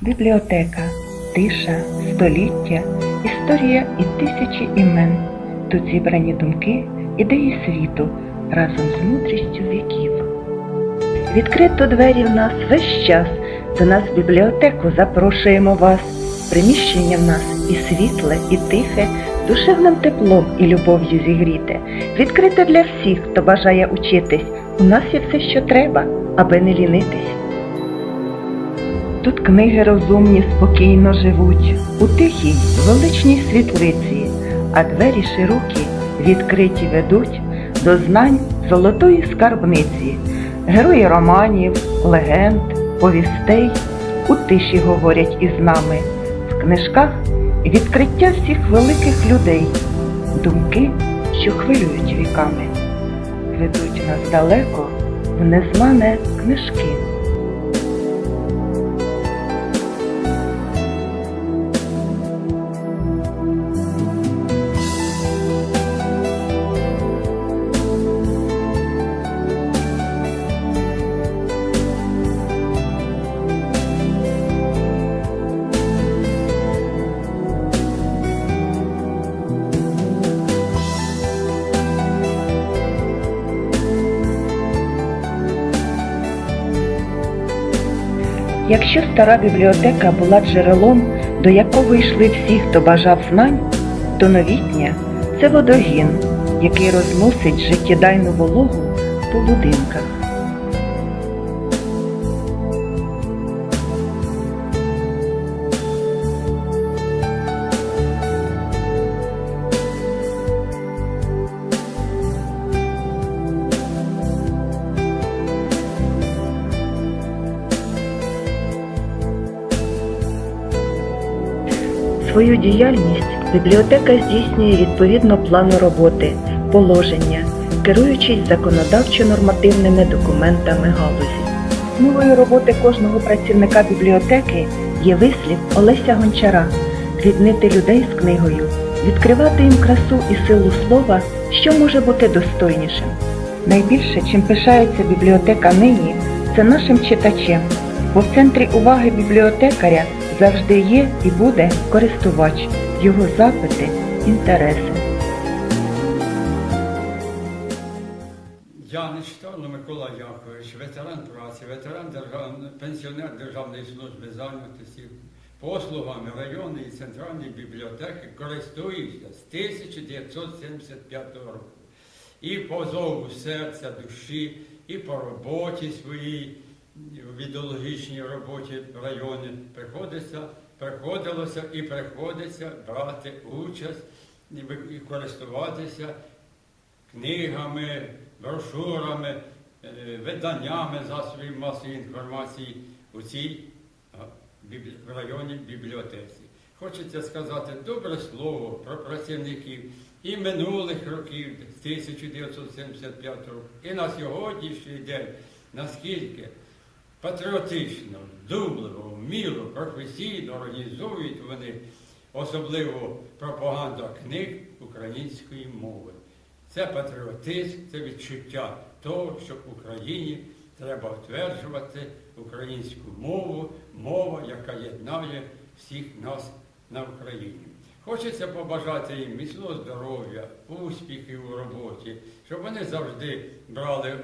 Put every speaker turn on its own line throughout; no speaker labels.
Бібліотека, тиша, століття, історія і тисячі імен. Тут зібрані думки, ідеї світу разом з мудрістю віків. Відкрито двері в нас весь час. До нас в бібліотеку запрошуємо вас. Приміщення в нас і світле, і тихе, душевним теплом і любов'ю зігріте. Відкрите для всіх, хто бажає учитись. У нас є все, що треба, аби не лінитись. Тут книги розумні спокійно живуть, у тихій, величній світлиці, а двері широкі, відкриті ведуть до знань золотої скарбниці. Герої романів, легенд, повістей у тиші говорять із нами. В книжках відкриття всіх великих людей, думки, що хвилюють віками, ведуть нас далеко в незнане книжки. Якщо стара бібліотека була джерелом, до якого йшли всі, хто бажав знань, то новітня це водогін, який розносить життєдайну вологу по будинках. Свою діяльність бібліотека здійснює відповідно плану роботи, положення, керуючись законодавчо-нормативними документами галузі. Мовою роботи кожного працівника бібліотеки є вислів Олеся Гончара ріднити людей з книгою, відкривати їм красу і силу слова, що може бути достойнішим. Найбільше, чим пишається бібліотека нині, це нашим читачем, бо в центрі уваги бібліотекаря завжди є і буде користувач, його запити, інтереси.
Я Нечитайло Микола Якович, ветеран праці, ветеран держав... пенсіонер Державної служби зайнятості, послугами районної і центральної бібліотеки користуюся з 1975 року. І по зову серця, душі, і по роботі своїй, в ідеологічній роботі в районі приходиться, приходилося і приходиться брати участь і користуватися книгами, брошурами, е, виданнями засобів масової інформації у цій районі бібліотеці. Хочеться сказати добре слово про працівників і минулих років, з 1975 року, і на сьогоднішній день, наскільки патріотично, вдумливо, вміло, професійно організують вони особливо пропаганда книг української мови. Це патріотизм, це відчуття того, що в Україні треба утверджувати українську мову, мова, яка єднає всіх нас на Україні. Хочеться побажати їм міцного здоров'я, успіхів у роботі, щоб вони завжди брали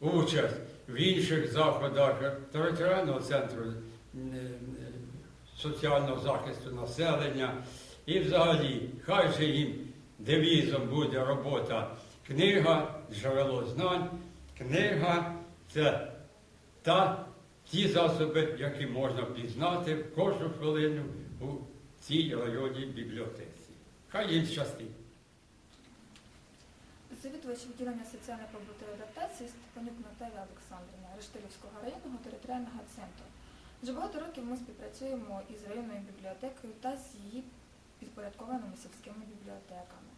участь в інших заходах територіального центру е, соціального захисту населення. І взагалі, хай же їм девізом буде робота книга, джерело знань, книга це та ті засоби, які можна пізнати в кожну хвилину у цій районній бібліотеці. Хай їм щастить.
Завідувач відділення соціальної побутової адаптації Степанюк Олександрівна Рештилівського районного територіального центру. Вже багато років ми співпрацюємо із районною бібліотекою та з її підпорядкованими сільськими бібліотеками.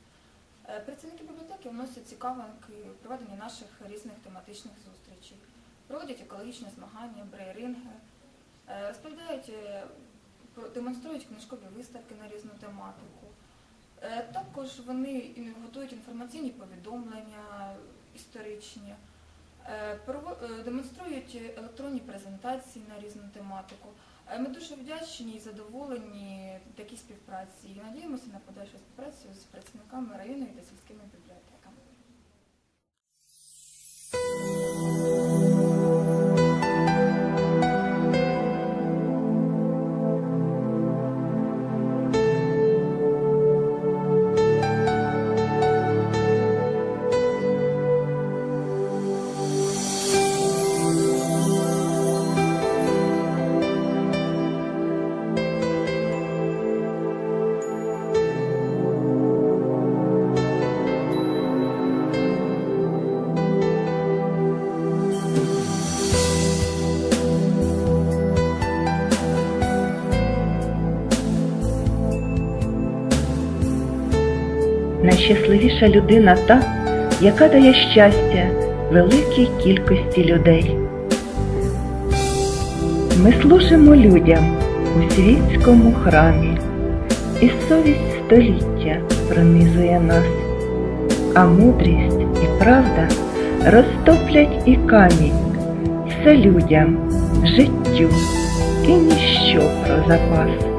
Е, Працівники бібліотеки вносять цікавинки у проведенні наших різних тематичних зустрічей, проводять екологічні змагання, брейринги, е, розповідають, е, демонструють книжкові виставки на різну тематику. Також вони готують інформаційні повідомлення історичні. Е, е, Демонструють електронні презентації на різну тематику. Е, Ми дуже вдячні і задоволені такій співпраці і надіємося на подальшу співпрацю з працівниками районної та сільськими бібліотеками.
Найщасливіша людина та, яка дає щастя великій кількості людей. Ми служимо людям у світському храмі, і совість століття пронизує нас, а мудрість і правда розтоплять і камінь, все людям, життю і ніщо про запас.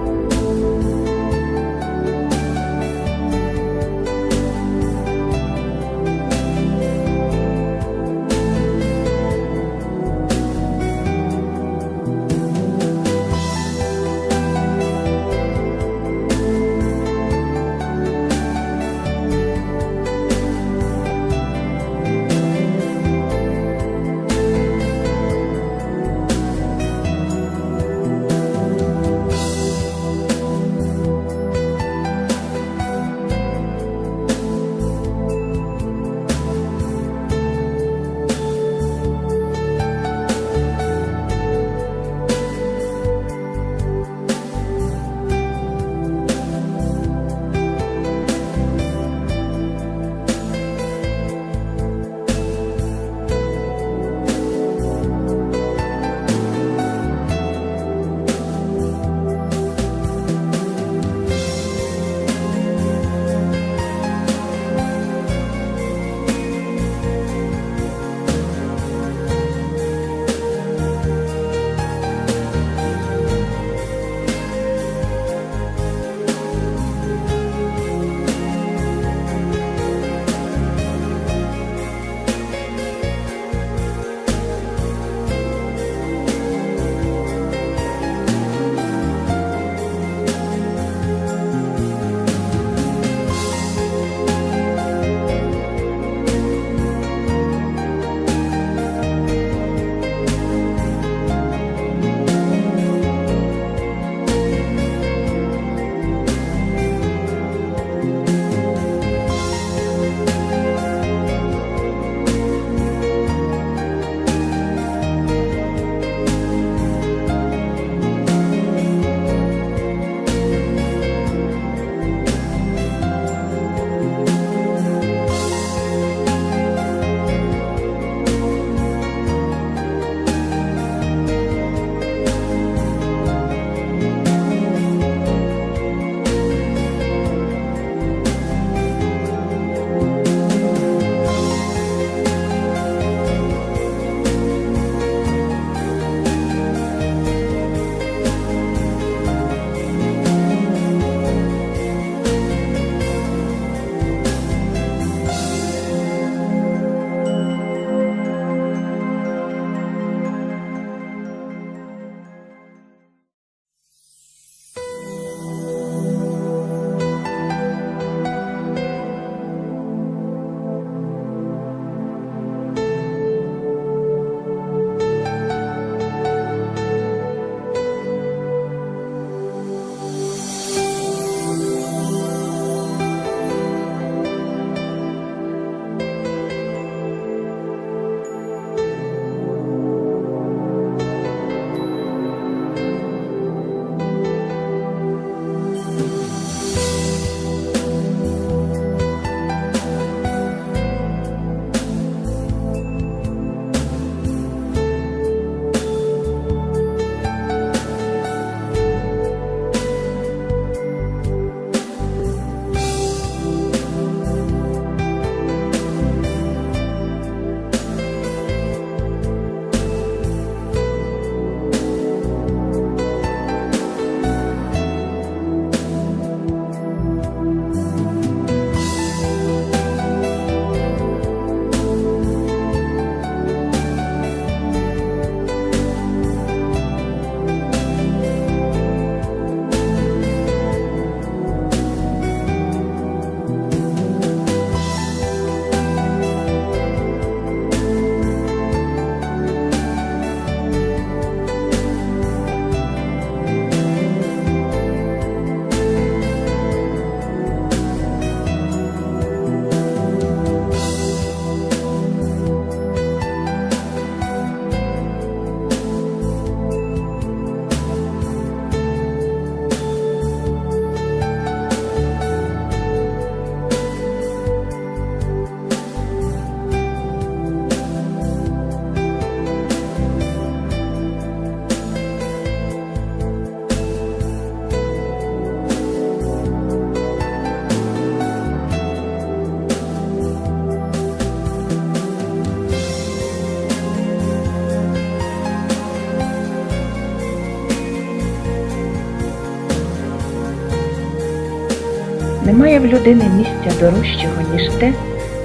Людини місця дорожчого, ніж те,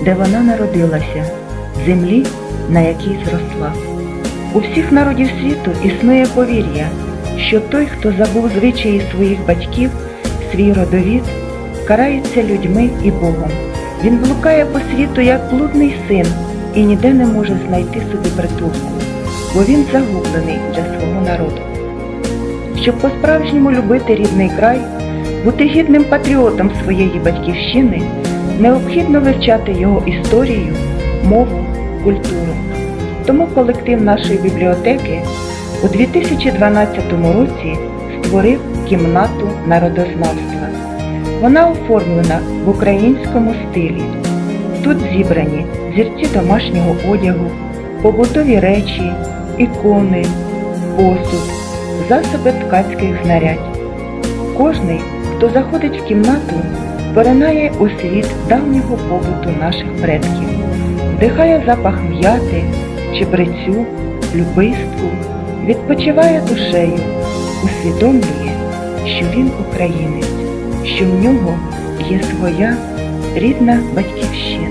де вона народилася, землі, на якій зросла. У всіх народів світу існує повір'я, що той, хто забув звичаї своїх батьків, свій родовід, карається людьми і Богом. Він блукає по світу як блудний син і ніде не може знайти собі притулку, бо він загублений для свого народу. Щоб по-справжньому любити рідний край, бути гідним патріотом своєї батьківщини, необхідно вивчати його історію, мову, культуру. Тому колектив нашої бібліотеки у 2012 році створив кімнату народознавства. Вона оформлена в українському стилі. Тут зібрані зірці домашнього одягу, побутові речі, ікони, посуд, засоби ткацьких знарядь. Кожний, хто заходить в кімнату, поринає у світ давнього побуту наших предків, вдихає запах м'яти, чебрецю, любистку, відпочиває душею, усвідомлює, що він українець, що в нього є своя рідна батьківщина.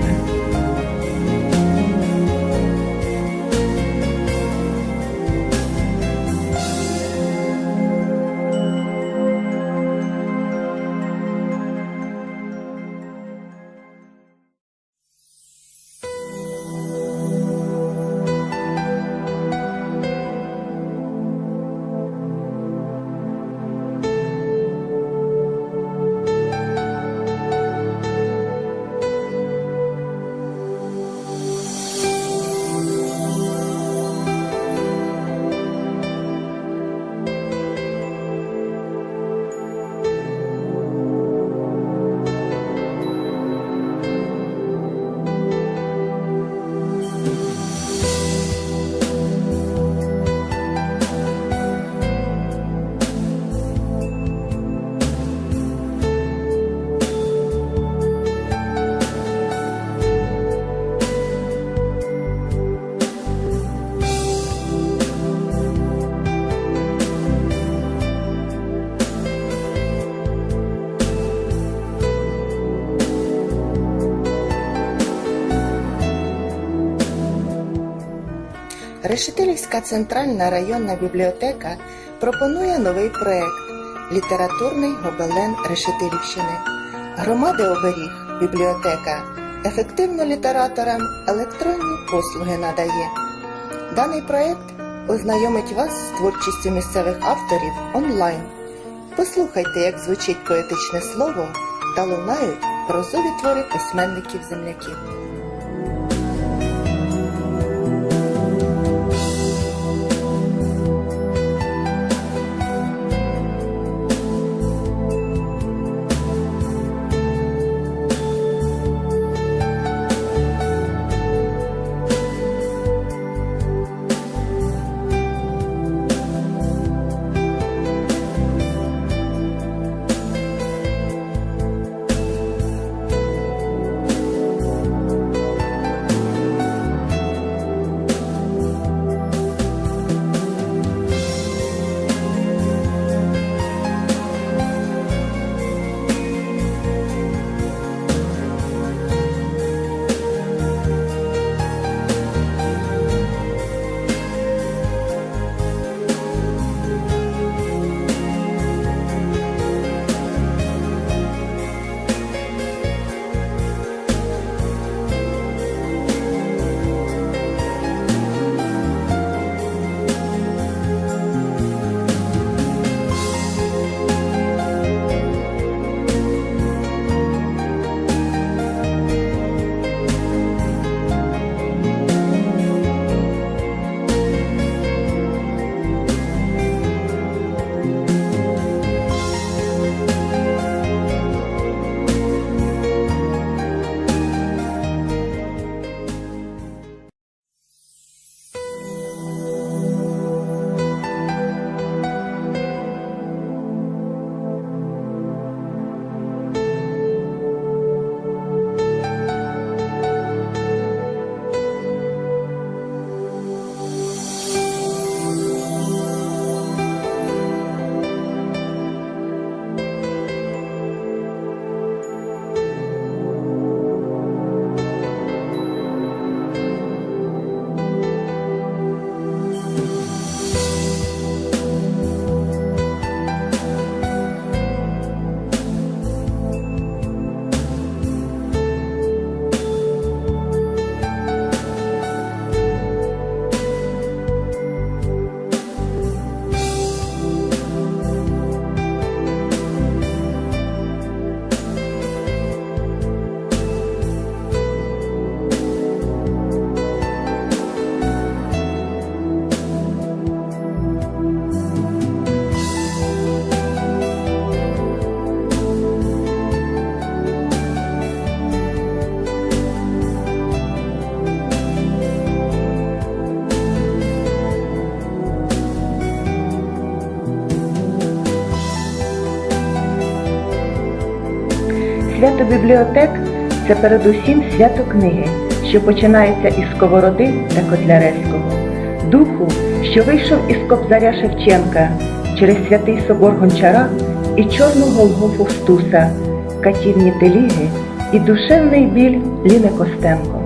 Решетилівська центральна районна бібліотека пропонує новий проект Літературний гобелен Решетилівщини. Громади оберіг бібліотека ефективно літераторам електронні послуги надає. Даний проект ознайомить вас з творчістю місцевих авторів онлайн. Послухайте, як звучить поетичне слово та лунають прозові твори письменників
свято бібліотек це передусім свято книги, що починається із Сковороди та Котляревського, духу, що вийшов із Кобзаря Шевченка через святий собор Гончара і чорну Голгофу Стуса, катівні Теліги і душевний біль Ліни Костенко.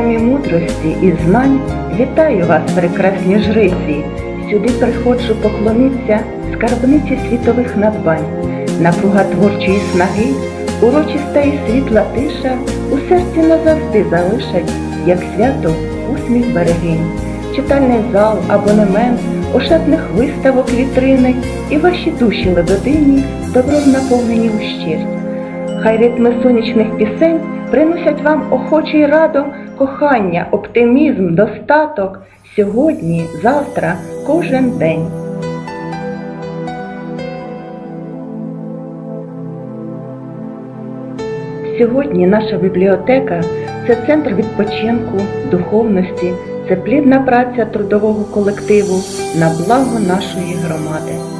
Храмі мудрості і знань вітаю вас, прекрасні жриці. Сюди приходжу поклонитися скарбниці світових надбань, напруга творчої снаги, урочиста і світла тиша у серці назавжди залишать, як свято усміх берегинь, читальний зал, абонемент, ошатних виставок вітрини і ваші душі лебедині добром наповнені ущерть. Хай ритми сонячних пісень приносять вам охоче й радо кохання, оптимізм, достаток сьогодні, завтра, кожен день. Сьогодні наша бібліотека це центр відпочинку, духовності, це плідна праця трудового колективу на благо нашої громади.